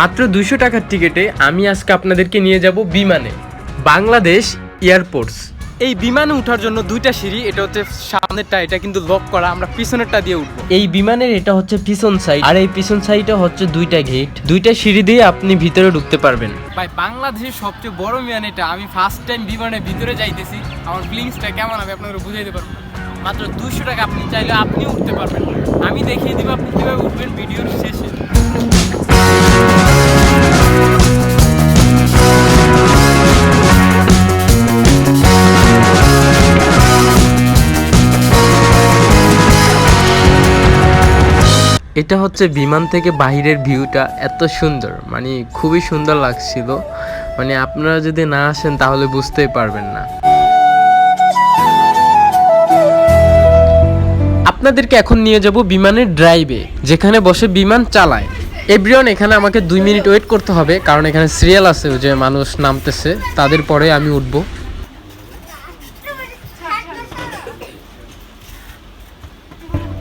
মাত্র দুশো টাকার টিকিটে আমি আজকে আপনাদেরকে নিয়ে যাব বিমানে বাংলাদেশ এয়ারপোর্টস। এই বিমানে ওঠার জন্য দুইটা সিঁড়ি এটা হচ্ছে সামনেরটা এটা কিন্তু লক করা আমরা পিছনেরটা দিয়ে উঠবো। এই বিমানের এটা হচ্ছে পিছন সাইড আর এই পিছন সাইডে হচ্ছে দুইটা গেট দুইটা সিঁড়ি দিয়ে আপনি ভিতরে ঢুকতে পারবেন। ভাই বাংলাদেশের সবচেয়ে বড় বিমান এটা আমি ফার্স্ট টাইম বিমানের ভিতরে যাইতেছি আমার ফিলিংসটা কেমন হবে আপনাদের বুঝাইতে পারব মাত্র দুশো টাকা আপনি চাইলে আপনিও উঠতে পারবেন। আমি দেখিয়ে দিব আপনি কীভাবে উঠবেন ভিডিওর শেষে। এটা হচ্ছে বিমান থেকে বাহিরের ভিউটা এত সুন্দর। মানে খুবই সুন্দর লাগছিল। মানে আপনারা যদি না আসেন তাহলে বুঝতেই পারবেন না। আপনাদেরকে এখন নিয়ে যাব বিমানের ড্রাইভে যেখানে বসে বিমান চালায়। এভরিওয়ান এখানে আমাকে দুই মিনিট ওয়েট করতে হবে কারণ এখানে সিরিয়াল আছে যে মানুষ নামতেছে তাদের পরে আমি উঠবো।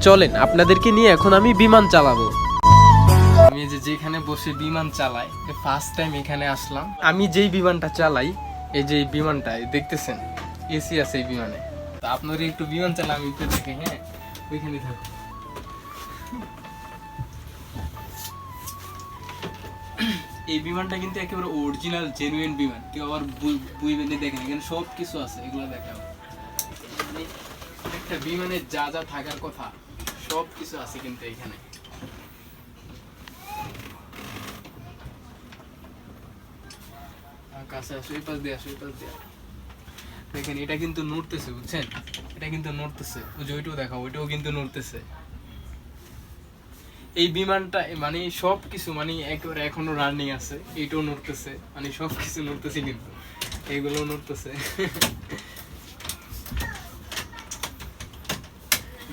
চলেন আপনাদেরকে নিয়ে এখন আমি বিমান চালাবো। আমি যে যেখানে বসে বিমান চালাই ফার্স্ট টাইম এখানে আসলাম। আমি যেই বিমানটা চালাই এই যে বিমানটা দেখতেছেন? এসি আছে এই বিমানে। তা আপনার একটু বিমান চালা আমি একটু দেখে হ্যাঁ? ওইখানে থাকো এই বিমানটা কিন্তু একেবারে অরিজিনাল জেনুইন বিমান। কেউ আবার বই- বেঁধে দেখেন এখানে সব কিছু আছে, এগুলো দেখাও। মানে একটা বিমানে যা যা থাকার কথা সব কিছু আছে কিন্তু এখানে। কাছে আসো, এই পাশ দিয়ে আসো, এই পাশ দিয়ে। দেখেন, এটা কিন্তু নড়তেছে, বুঝছেন? এটা কিন্তু নড়তেছে। ওই যে ওইটাও দেখাও, ওইটাও কিন্তু নড়তেছে। এই বিমানটা মানে সব কিছু মানে একেবারে এখনও রানিং আছে। এইটাও নড়তেছে মানে সব কিছু নড়তেছে কিন্তু। এইগুলো নড়তেছে।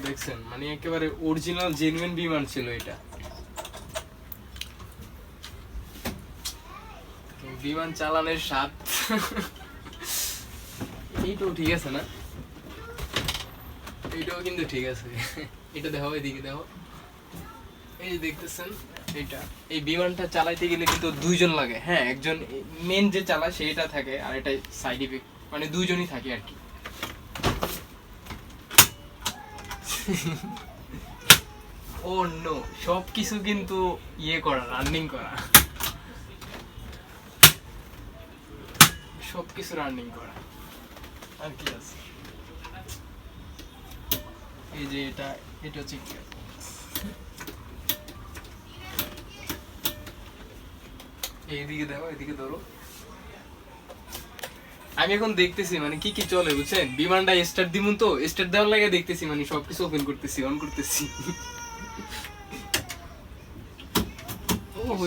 দেখছেন মানে একেবারে অরিজিনাল জেনুইন বিমান ছিল এটা। বিমান চালানোর স্বাদ। এইটাও ঠিক আছে না? এইটাও কিন্তু ঠিক আছে। এটা দেখো, এদিকে দেখো। এই যে দেখতেছেন এটা এই বিমানটা চালাইতে গেলে কিন্তু দুইজন লাগে। হ্যাঁ একজন মেন যে চালায় সেটা থাকে আর এটা সাইড ইফেক্ট মানে দুইজনই থাকে আর কি। ও নো সব কিছু কিন্তু ইয়ে করা রানিং করা। সব কিছু রানিং করা। আর কি আছে? এই যে এটা এটা হচ্ছে এইদিকে দেখো, এদিকে ধরো। আমি এখন দেখতেছি মানে কি কি চলে, বুঝছেন? বিমানটা স্টার্ট দিমুন তো স্টার্ট দেওয়ার লাগে দেখতেছি মানে সবকিছু ওপেন করতেছি অন করতেছি।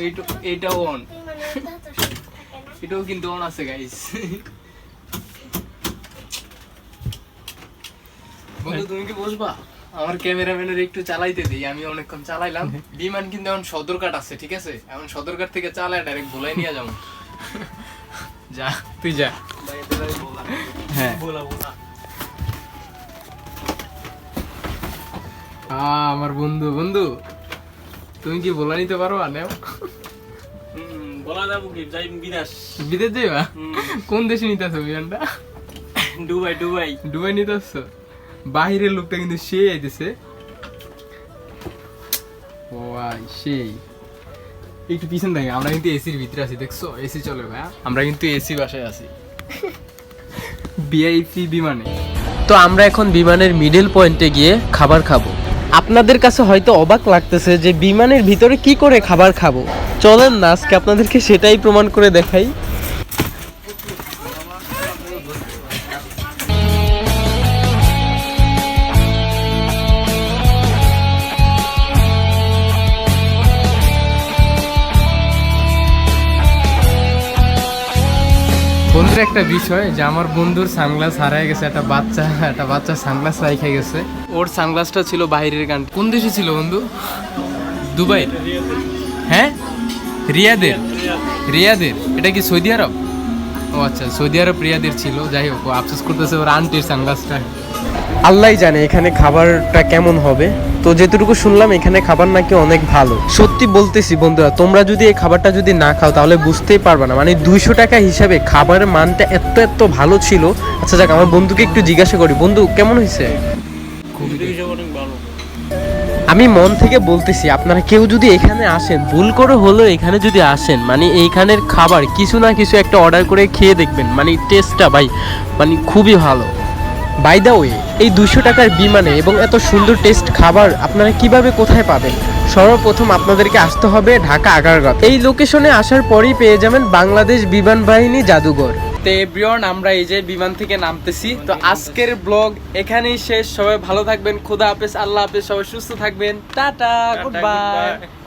এটা এটাও অন এটাও কিন্তু অন আছে গাইস বন্ধু, তুমি কি বসবা? আমার ক্যামেরাম্যানের একটু চালাইতে দিই আমি অনেকক্ষণ চালাইলাম। বিমান কিন্তু এখন সদরঘাট আছে ঠিক আছে? এখন সদরঘাট থেকে চালায় ডাইরেক্ট ভোলাই নিয়ে যাব। যা। তুই যা। হ্যাঁ। আমার বন্ধু বন্ধু তুমি কি বলা নিতে পারো? আর নেও। বলা যাব কি? যাই বিদেশ। বিদেশ যাইবা। কোন দেশে নিতে আসো বিমানটা? Dubai Dubai. ডুবাই নিতে আসছো? বাহিরের লোকটা কিন্তু সে ও সেই। একটু পিছন দেখে আমরা কিন্তু এসির ভিতরে আছি, দেখছ? এসি চলে ভাই আমরা কিন্তু এসি বাসায় আছি। বিআইপি বিমানে। তো আমরা এখন বিমানের মিডল পয়েন্টে গিয়ে খাবার খাব। আপনাদের কাছে হয়তো অবাক লাগতেছে যে বিমানের ভিতরে কি করে খাবার খাব। চলেন না, আজকে আপনাদেরকে সেটাই প্রমাণ করে দেখাই। বন্ধুর একটা বিষয় যে আমার বন্ধুর সানগ্লাস হারায় গেছে, একটা বাচ্চা একটা বাচ্চা সানগ্লাস রাইখে গেছে। ওর সানগ্লাসটা ছিল বাইরের গান কোন দেশে ছিল বন্ধু? দুবাই। হ্যাঁ? রিয়াদের। রিয়াদের। এটা কি সৌদি আরব? ও আচ্ছা সৌদি আরব রিয়াদের ছিল। যাই হোক আফসোস করতেছে ওর আন্টির সানগ্লাসটা আল্লাহ জানে এখানে খাবারটা কেমন হবে। তো যেটুকু শুনলাম, এখানে খাবার নাকি অনেক ভালো। সত্যি বলতেছি বন্ধুরা, তোমরা যদি এই খাবারটা যদি না খাও, তাহলে বুঝতেই পারবে না। মানে দুইশো টাকা হিসাবে খাবারের মানটা এত এত ভালো ছিল। আচ্ছা যাক, আমার বন্ধুকে একটু জিজ্ঞাসা করি। বন্ধু, কেমন হয়েছে? আমি মন থেকে বলতেছি, আপনারা কেউ যদি এখানে আসেন, ভুল করে হলেও এখানে যদি আসেন মানে এইখানের খাবার কিছু না কিছু একটা অর্ডার করে খেয়ে দেখবেন। মানে টেস্টটা ভাই মানে খুবই ভালো। বাই দা ওয়ে এই দুশো টাকার বিমানে এবং এত সুন্দর টেস্ট খাবার আপনারা কীভাবে কোথায় পাবেন? সর্বপ্রথম আপনাদেরকে আসতে হবে ঢাকা আগারগাঁও। এই লোকেশনে আসার পরেই পেয়ে যাবেন বাংলাদেশ বিমান বাহিনী জাদুঘর। তো এভরিওয়ান আমরা এই যে বিমান থেকে নামতেছি। তো আজকের ব্লগ এখানেই শেষ। সবাই ভালো থাকবেন। খোদা হাফেজ আল্লাহ হাফেজ। সবাই সুস্থ থাকবেন। Tata good bye.